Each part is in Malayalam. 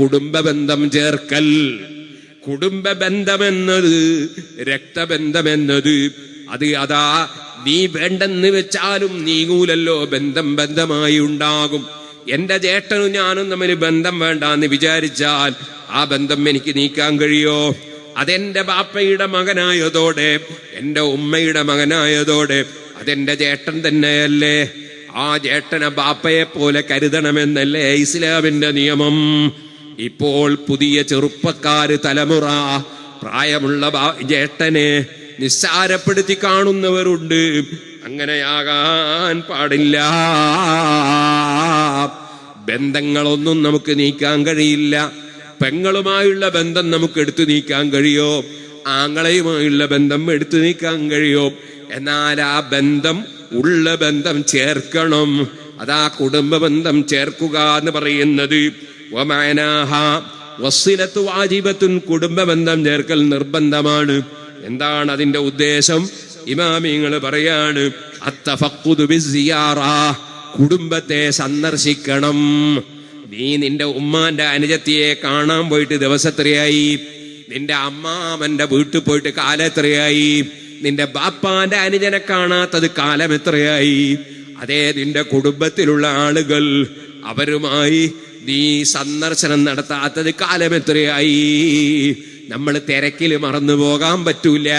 കുടുംബ ബന്ധം ചേർക്കൽ. കുടുംബ ബന്ധമെന്നത് രക്തബന്ധമെന്നത്. അത് അതാ നീ വേണ്ടെന്ന് വെച്ചാലും നീങ്ങൂലല്ലോ. ബന്ധം ബന്ധമായി ഉണ്ടാകും. എന്റെ ചേട്ടനും ഞാനും തമ്മിൽ ബന്ധം വേണ്ടാന്ന് വിചാരിച്ചാൽ ആ ബന്ധം എനിക്ക് നീക്കാൻ കഴിയോ? അതെന്റെ ബാപ്പയുടെ മകനായതോടെ എന്റെ ഉമ്മയുടെ മകനായതോടെ അതെന്റെ ചേട്ടൻ തന്നെയല്ലേ? ആ ചേട്ടനെ ബാപ്പയെ പോലെ കരുതണമെന്നല്ലേ ഇസ്ലാമിന്റെ നിയമം. ഇപ്പോൾ പുതിയ ചെറുപ്പക്കാര് തലമുറ പ്രായമുള്ള ജേട്ടനെ നിസ്സാരപ്പെടുത്തി കാണുന്നവരുണ്ട്. അങ്ങനെയാകാൻ പാടില്ല. ബന്ധങ്ങളൊന്നും നമുക്ക് നീക്കാൻ കഴിയില്ല. പെങ്ങളുമായുള്ള ബന്ധം നമുക്ക് എടുത്തു നീക്കാൻ കഴിയോ? ആങ്ങളയുമായുള്ള ബന്ധം എടുത്തു നീക്കാൻ കഴിയോ? എന്നാൽ ആ ബന്ധം ഉള്ള ബന്ധം ചേർക്കണം. അതാ കുടുംബ ബന്ധം ചേർക്കുക എന്ന് പറയുന്നത്. വാജിബത്തുൻ കുടുംബബന്ധം ചേർക്കൽ നിർബന്ധമാണ്. എന്താണ് അതിന്റെ ഉദ്ദേശം? ഇമാമിങ്ങൾ പറയാണ് കുടുംബത്തെ സന്ദർശിക്കണം. നീ നിന്റെ ഉമ്മാന്റെ അനുജത്തിയെ കാണാൻ പോയിട്ട് ദിവസത്രയായി നിന്റെ അമ്മാമന്റെ വീട്ടിൽ പോയിട്ട് കാലം എത്രയായി? നിന്റെ ബാപ്പാന്റെ അനുജനെ കാണാത്തത് കാലം എത്രയായി? അതേ നിന്റെ കുടുംബത്തിലുള്ള ആളുകൾ അവരുമായി നീ സന്ദർശനം നടത്താത്തത് കാലം എത്രയായി? നമ്മൾ തിരക്കിൽ മറന്നു പോകാൻ പറ്റൂല.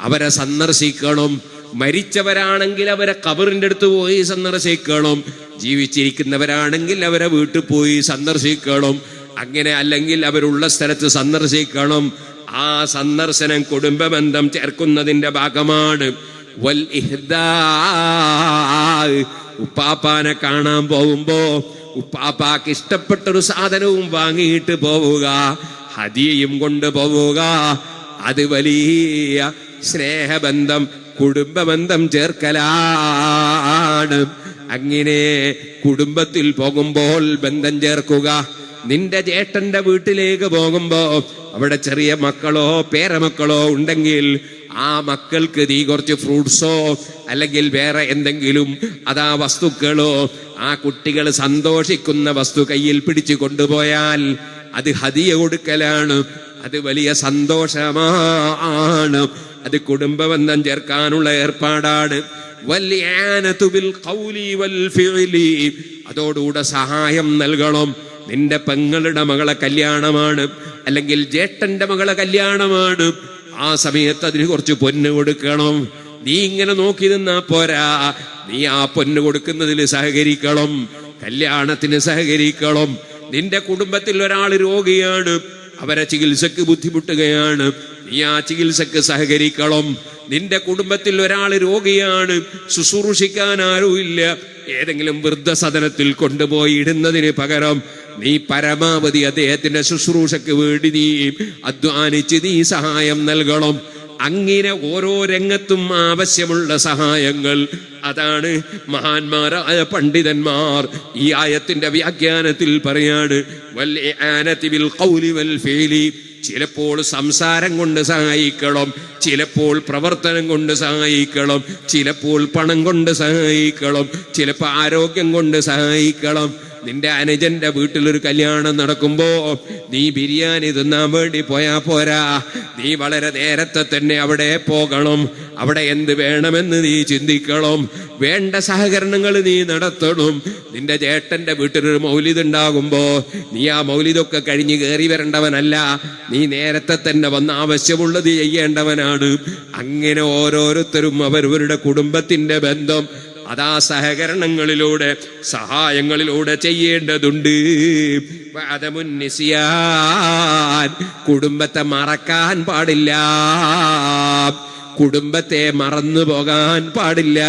അവരെ സന്ദർശിക്കണം. മരിച്ചവരാണെങ്കിൽ അവരെ കബറിന്റെ അടുത്ത് പോയി സന്ദർശിക്കണം. ജീവിച്ചിരിക്കുന്നവരാണെങ്കിൽ അവരെ വീട്ടിൽ പോയി സന്ദർശിക്കണം. അങ്ങനെ അല്ലെങ്കിൽ അവരുള്ള സ്ഥലത്ത് സന്ദർശിക്കണം. ആ സന്ദർശനം കുടുംബബന്ധം ചേർക്കുന്നതിന്റെ ഭാഗമാണ്. വൽ ഉപ്പാപ്പാനെ കാണാൻ പോകുമ്പോ ഉപ്പാപ്പാക്ക് ഇഷ്ടപ്പെട്ട ഒരു സാധനവും വാങ്ങിയിട്ട് പോവുക ഹദിയയും കൊണ്ട് പോവുക. അത് വലിയ സ്നേഹബന്ധം കുടുംബബന്ധം ചേർക്കലാണ്. അങ്ങനെ കുടുംബത്തിൽ പോകുമ്പോൾ ബന്ധം ചേർക്കുക. നിന്റെ ചേട്ടന്റെ വീട്ടിലേക്ക് പോകുമ്പോ അവിടെ ചെറിയ മക്കളോ പേരമക്കളോ ഉണ്ടെങ്കിൽ ആ മക്കൾക്ക് നീ കുറച്ച് ഫ്രൂട്ട്സോ അല്ലെങ്കിൽ വേറെ എന്തെങ്കിലും അതാ വസ്തുക്കളോ ആ കുട്ടികൾ സന്തോഷിക്കുന്ന വസ്തു കയ്യിൽ പിടിച്ചു കൊണ്ടുപോയാൽ അത് ഹതിയ കൊടുക്കലാണ്. അത് വലിയ സന്തോഷമാണ് അത് കുടുംബബന്ധം ചേർക്കാനുള്ള ഏർപ്പാടാണ്. അതോടുകൂടെ സഹായം നൽകണം. നിന്റെ പെങ്ങളുടെ മകളെ കല്യാണമാണ്. അല്ലെങ്കിൽ ജേട്ടന്റെ മകളെ കല്യാണമാണ്. ആ സമയത്ത് അതിന് കുറച്ച് പൊന്ന് കൊടുക്കണം. നീ ഇങ്ങനെ നോക്കി നിന്നാ പോരാ. നീ ആ പൊന്ന് കൊടുക്കുന്നതിൽ സഹകരിക്കണം. കല്യാണത്തിന് സഹകരിക്കണം. നിന്റെ കുടുംബത്തിൽ ഒരാൾ രോഗിയാണ്. അവരെ ചികിത്സക്ക് ബുദ്ധിമുട്ടുകയാണ്. നീ ആ ചികിത്സക്ക് സഹകരിക്കണം. നിന്റെ കുടുംബത്തിൽ ഒരാൾ രോഗിയാണ് ശുശ്രൂഷിക്കാൻ ആരുമില്ല. ഏതെങ്കിലും വൃദ്ധസദനത്തിൽ കൊണ്ടുപോയി ഇടുന്നതിന് പകരം നീ പരമാവധി അദ്ദേഹത്തിന്റെ ശുശ്രൂഷക്ക് വേണ്ടി നീ അധ്വാനിച്ച് നീ സഹായം നൽകണം. അങ്ങനെ ഓരോ രംഗത്തും ആവശ്യമുള്ള സഹായങ്ങൾ. അതാണ് മഹാന്മാരായ പണ്ഡിതന്മാർ ഈ ആയത്തിന്റെ വ്യാഖ്യാനത്തിൽ പറയാണ് വൽ ഇആനതി ബിൽ ഖൗലി വൽ ഫീലി. ചിലപ്പോൾ സംസാരം കൊണ്ട് സഹായിക്കണം ചിലപ്പോൾ പ്രവർത്തനം കൊണ്ട് സഹായിക്കണം ചിലപ്പോൾ പണം കൊണ്ട് സഹായിക്കണം ചിലപ്പോൾ ആരോഗ്യം കൊണ്ട് സഹായിക്കണം. നിന്റെ അനുജന്റെ വീട്ടിലൊരു കല്യാണം നടക്കുമ്പോ നീ ബിരിയാണി തിന്നാൻ വേണ്ടി പോയാ പോരാ. നീ വളരെ നേരത്തെ തന്നെ അവിടെ പോകണം. അവിടെ എന്ത് വേണമെന്ന് നീ ചിന്തിക്കണം. വേണ്ട സഹകരണങ്ങൾ നീ നടത്തണം. നിന്റെ ചേട്ടന്റെ വീട്ടിലൊരു മൗലിദ് ഉണ്ടാകുമ്പോ നീ ആ മൗലിതൊക്കെ കഴിഞ്ഞ് കയറി വരേണ്ടവനല്ല. നീ നേരത്തെ തന്നെ വന്ന് ആവശ്യമുള്ളത് ചെയ്യേണ്ടവനാണ്. അങ്ങനെ ഓരോരുത്തരും അവരവരുടെ കുടുംബത്തിന്റെ ബന്ധം അതാ സഹകരണങ്ങളിലൂടെ സഹായങ്ങളിലൂടെ ചെയ്യേണ്ടതുണ്ട്. കുടുംബത്തെ മറക്കാൻ പാടില്ല. കുടുംബത്തെ മറന്നു പോകാൻ പാടില്ല.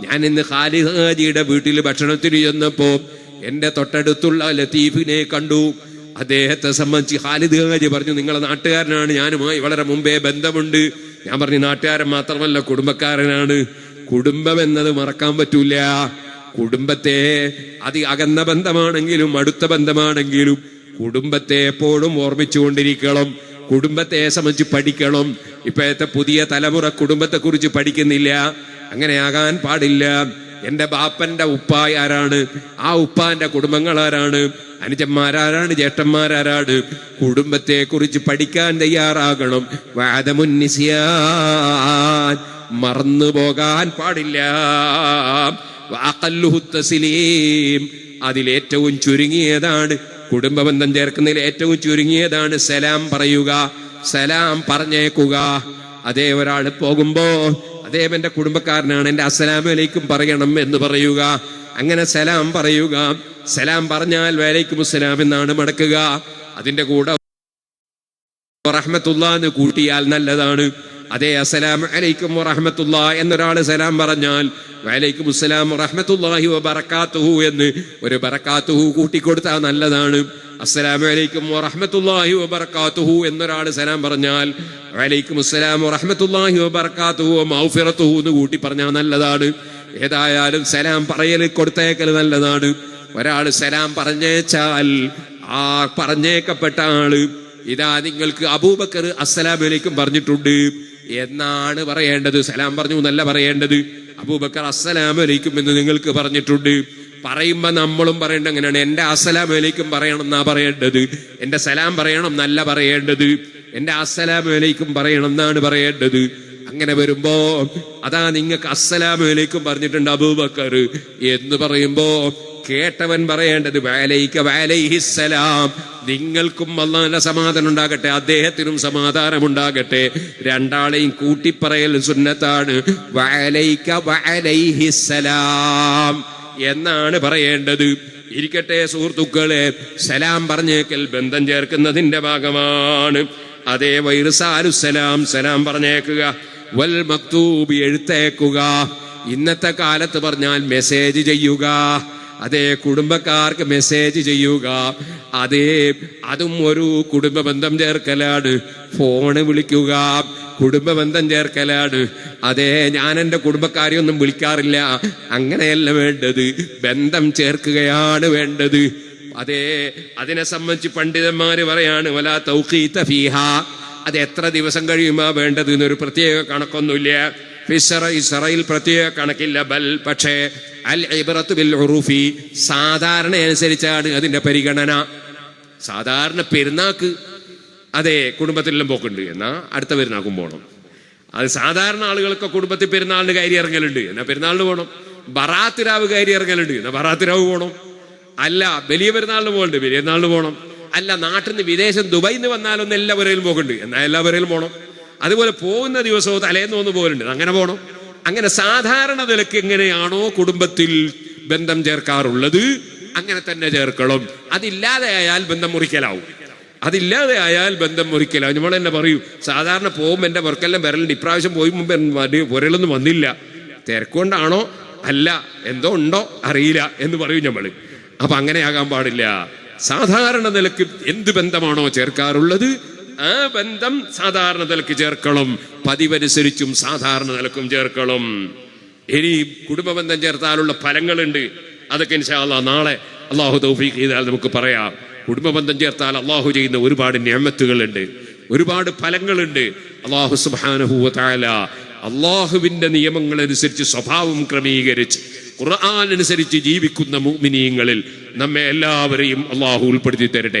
ഞാൻ ഇന്ന് ഖാലിദ് ഹാജിയുടെ വീട്ടിൽ ഭക്ഷണത്തിന് ചെന്നപ്പോ എന്റെ തൊട്ടടുത്തുള്ള ലത്തീഫിനെ കണ്ടു. അദ്ദേഹത്തെ സംബന്ധിച്ച് ഖാലിദ് ഹാജി പറഞ്ഞു നിങ്ങളെ നാട്ടുകാരനാണ് ഞാനുമായി വളരെ മുമ്പേ ബന്ധമുണ്ട്. ഞാൻ പറഞ്ഞു നാട്ടുകാരൻ മാത്രമല്ല കുടുംബക്കാരനാണ്. കുടുംബം എന്നത് മറക്കാൻ പറ്റൂല. കുടുംബത്തെ അതി അകന്ന ബന്ധമാണെങ്കിലും അടുത്ത ബന്ധമാണെങ്കിലും കുടുംബത്തെ എപ്പോഴും ഓർമ്മിച്ചുകൊണ്ടിരിക്കണം. കുടുംബത്തെ സംബന്ധിച്ച് പഠിക്കണം. ഇപ്പോഴത്തെ പുതിയ തലമുറ കുടുംബത്തെ കുറിച്ച് പഠിക്കുന്നില്ല. അങ്ങനെ ആകാൻ പാടില്ല. എന്റെ ബാപ്പന്റെ ഉപ്പായ ആരാണ്? ആ ഉപ്പാന്റെ കുടുംബങ്ങൾ ആരാണ് അനുജന്മാരാരാണ്? ജ്യേഷ്ഠന്മാരാരാണ്? കുടുംബത്തെ കുറിച്ച് പഠിക്കാൻ തയ്യാറാകണം. വാദമുന്നിസിയാൻ മറന്നു പോകാൻ പാടില്ല. വഅഖല്ലുഹു തസ്ലീം. അതിലേറ്റവും ചുരുങ്ങിയതാണ്. കുടുംബബന്ധം ചേർക്കുന്നതിൽ ഏറ്റവും ചുരുങ്ങിയതാണ്. സലാം പറയുക. സലാം പറഞ്ഞേക്കുക. അതേ ഒരാൾ പോകുമ്പോ അദ്ദേഹം എന്റെ കുടുംബക്കാരനാണ്. എന്റെ അസ്സലാമലൈക്കും പറയണം എന്ന് പറയുക. അങ്ങനെ സലാം പറയുക. സലാം പറഞ്ഞാൽ വേലൈക്കും അസ്സലാം എന്നാണ് മടക്കുക. അതിന്റെ കൂടെ റഹ്മത്തുള്ള കൂട്ടിയാൽ നല്ലതാണ്. അതേ അസലാം അലൈക്കും വറഹമത്തുള്ള എന്നൊരാൾ സലാം പറഞ്ഞാൽ വലൈക്കും അസ്സലാം റഹ്മത്തുല്ലാഹി വബറകാതുഹു എന്ന് ഒരു ബറക്കാത്തുഹു കൂട്ടിക്കൊടുത്താൽ നല്ലതാണ്. അസ്സലാമു അലൈക്കും വറഹ്മത്തുള്ളാഹി വബറകാതുഹു എന്നൊരാൾ സലാം പറഞ്ഞാൽ വലൈക്കും അസ്സലാം വറഹ്മത്തുള്ളാഹി വബറകാതുഹു മൗഫിറത്തുഹു എന്ന് കൂട്ടി പറഞ്ഞാൽ നല്ലതാണ്. ഏതായാലും സലാം പറയൽ കൊടുത്തേക്കൽ നല്ലതാണ്. ഒരാൾ സലാം പറഞ്ഞേച്ചാൽ ആ പറഞ്ഞേക്കപ്പെട്ട ആൾ ഇതാ നിങ്ങൾക്ക് അബൂബക്കർ അസ്സലാമു അലൈക്കും പറഞ്ഞിട്ടുണ്ട്. എന്നാണ് പറയേണ്ടത്. സലാം പറഞ്ഞു എന്നല്ല പറയേണ്ടത്. അബൂബക്കർ അസ്സലാം അലൈക്കും എന്ന് നിങ്ങൾക്ക് പറഞ്ഞിട്ടുണ്ട്. പറയുമ്പോ നമ്മളും പറയേണ്ടത് എങ്ങനെയാണ് എന്റെ അസ്സലാം അലൈക്കും പറയണം എന്നാ പറയേണ്ടത്. എന്റെ സലാം പറയണം എന്നല്ല പറയേണ്ടത്. എന്റെ അസ്സലാം അലൈക്കും പറയണം എന്നാണ് പറയേണ്ടത്. അങ്ങനെ വരുമ്പോ അതാ നിങ്ങൾക്ക് അസ്സലാമു അലൈക്കും പറഞ്ഞിട്ടുണ്ട് അബൂബക്കർ. എന്ന് പറയുമ്പോ കേട്ടവൻ പറയേണ്ടത് വാലൈക്ക വാലൈഹിസ്സലാം നിങ്ങൾക്കും അള്ളാഹിന്റെ സമാധാനം ഉണ്ടാകട്ടെ അദ്ദേഹത്തിനും സമാധാനം ഉണ്ടാകട്ടെ. രണ്ടാളെയും കൂട്ടിപ്പറയൽ സുന്നത്താണ്. വാലൈക്ക വാലൈഹിസ്സലാം എന്നാണ് പറയേണ്ടത്. ഇരിക്കട്ടെ സുഹൃത്തുക്കളെ സലാം പറഞ്ഞേക്കൽ ബന്ധം ചേർക്കുന്നതിന്റെ ഭാഗമാണ്. അതേ വൈറസാലു സലാം സലാം പറഞ്ഞേക്കുക. വൽ മക്തൂബി എഴുത്തേക്കുക. ഇന്നത്തെ കാലത്ത് പറഞ്ഞാൽ മെസ്സേജ് ചെയ്യുക. അതേ കുടുംബക്കാർക്ക് മെസ്സേജ് ചെയ്യുക. അതേ അതും ഒരു കുടുംബ ബന്ധം ചേർക്കലാണ്. ഫോണ് വിളിക്കുക. കുടുംബ ബന്ധം ചേർക്കലാണ്. അതേ ഞാൻ എന്റെ കുടുംബക്കാരെയൊന്നും വിളിക്കാറില്ല. അങ്ങനെയല്ല വേണ്ടത്. ബന്ധം ചേർക്കുകയാണ് വേണ്ടത്. അതേ അതിനെ സംബന്ധിച്ച് പണ്ഡിതന്മാര് പറയാണ് വലാ തൗഖീത ഫീഹ. അത് എത്ര ദിവസം കഴിയുമാ വേണ്ടത് എന്നൊരു പ്രത്യേക കണക്കൊന്നുമില്ല. ഫിസറ ഇസറയിൽ പ്രത്യേക കണക്കില്ല ബൽ പക്ഷേ അൽ ഇബറത്ത് ബിൽ ഉറൂഫി സാധാരണ അനുസരിച്ചാണ് അതിന്റെ പരിഗണന. സാധാരണ പെരുന്നാക്ക് അതെ കുടുംബത്തിലെല്ലാം പോക്കുണ്ട്. എന്നാ അടുത്ത പെരുന്നാക്കും പോകണം അത് സാധാരണ ആളുകൾക്ക് കുടുംബത്തിൽ പെരുന്നാളിന് കയറി ഇറങ്ങലുണ്ട്. എന്നാ പെരുന്നാളിന് പോകണം ബറാത്തിരാവ് കയറി ഇറങ്ങലുണ്ട്. എന്നാ ബറാത്തിരാവ് പോകണം അല്ല വലിയ പെരുന്നാളിന് പോകണ്ടേ വലിയ പെരുന്നാളിന് പോകണം. അല്ല നാട്ടിൽ നിന്ന് വിദേശം ദുബൈയിൽ നിന്ന് വന്നാലൊന്നും എല്ലാവരെയും പോകുന്നുണ്ട് എന്നാൽ എല്ലാവരെയും പോകണം അതുപോലെ പോകുന്ന ദിവസവും തലേന്ന് ഒന്ന് പോലുണ്ട് അങ്ങനെ പോകണം അങ്ങനെ സാധാരണ നിലയ്ക്ക് എങ്ങനെയാണോ കുടുംബത്തിൽ ബന്ധം ചേർക്കാറുള്ളത് അങ്ങനെ തന്നെ ചേർക്കണം. അതില്ലാതെ ആയാൽ ബന്ധം മുറിക്കലാവും. അതില്ലാതെ ആയാൽ ബന്ധം മുറിക്കലാവും. നമ്മൾ തന്നെ പറയൂ സാധാരണ പോകുമ്പോൾ എന്റെ വർക്കെല്ലാം വരലുണ്ട്. ഇപ്രാവശ്യം പോയി മുമ്പ് പുരലൊന്നും വന്നില്ല. തിരക്കൊണ്ടാണോ? അല്ല എന്തോ ഉണ്ടോ? അറിയില്ല എന്ന് പറയും നമ്മൾ അപ്പൊ അങ്ങനെയാകാൻ പാടില്ല. സാധാരണ നിലയ്ക്ക് എന്ത് ബന്ധമാണോ ചേർക്കാറുള്ളത്? ആ ബന്ധം സാധാരണ നിലയ്ക്ക് ചേർക്കണം. പതിവനുസരിച്ചും സാധാരണ നിലക്കും ചേർക്കണം. ഇനി കുടുംബ ബന്ധം ചേർത്താലുള്ള ഫലങ്ങളുണ്ട്. അതൊക്കെ ഇൻഷാല്ല നാളെ അള്ളാഹു തൗഫീഖ് ചെയ്താൽ നമുക്ക് പറയാം. കുടുംബ ബന്ധം ചേർത്താൽ അള്ളാഹു ചെയ്യുന്ന ഒരുപാട് ഞാമത്തുകളുണ്ട് ഒരുപാട് ഫലങ്ങളുണ്ട്. അള്ളാഹു സുബാനഹുല അള്ളാഹുവിന്റെ നിയമങ്ങൾ അനുസരിച്ച് സ്വഭാവം ക്രമീകരിച്ച് ഖുർആൻ അനുസരിച്ച് ജീവിക്കുന്ന മുഅ്മിനീങ്ങളിൽ നമ്മെ എല്ലാവരെയും അള്ളാഹു ഉൾപ്പെടുത്തി തരട്ടെ.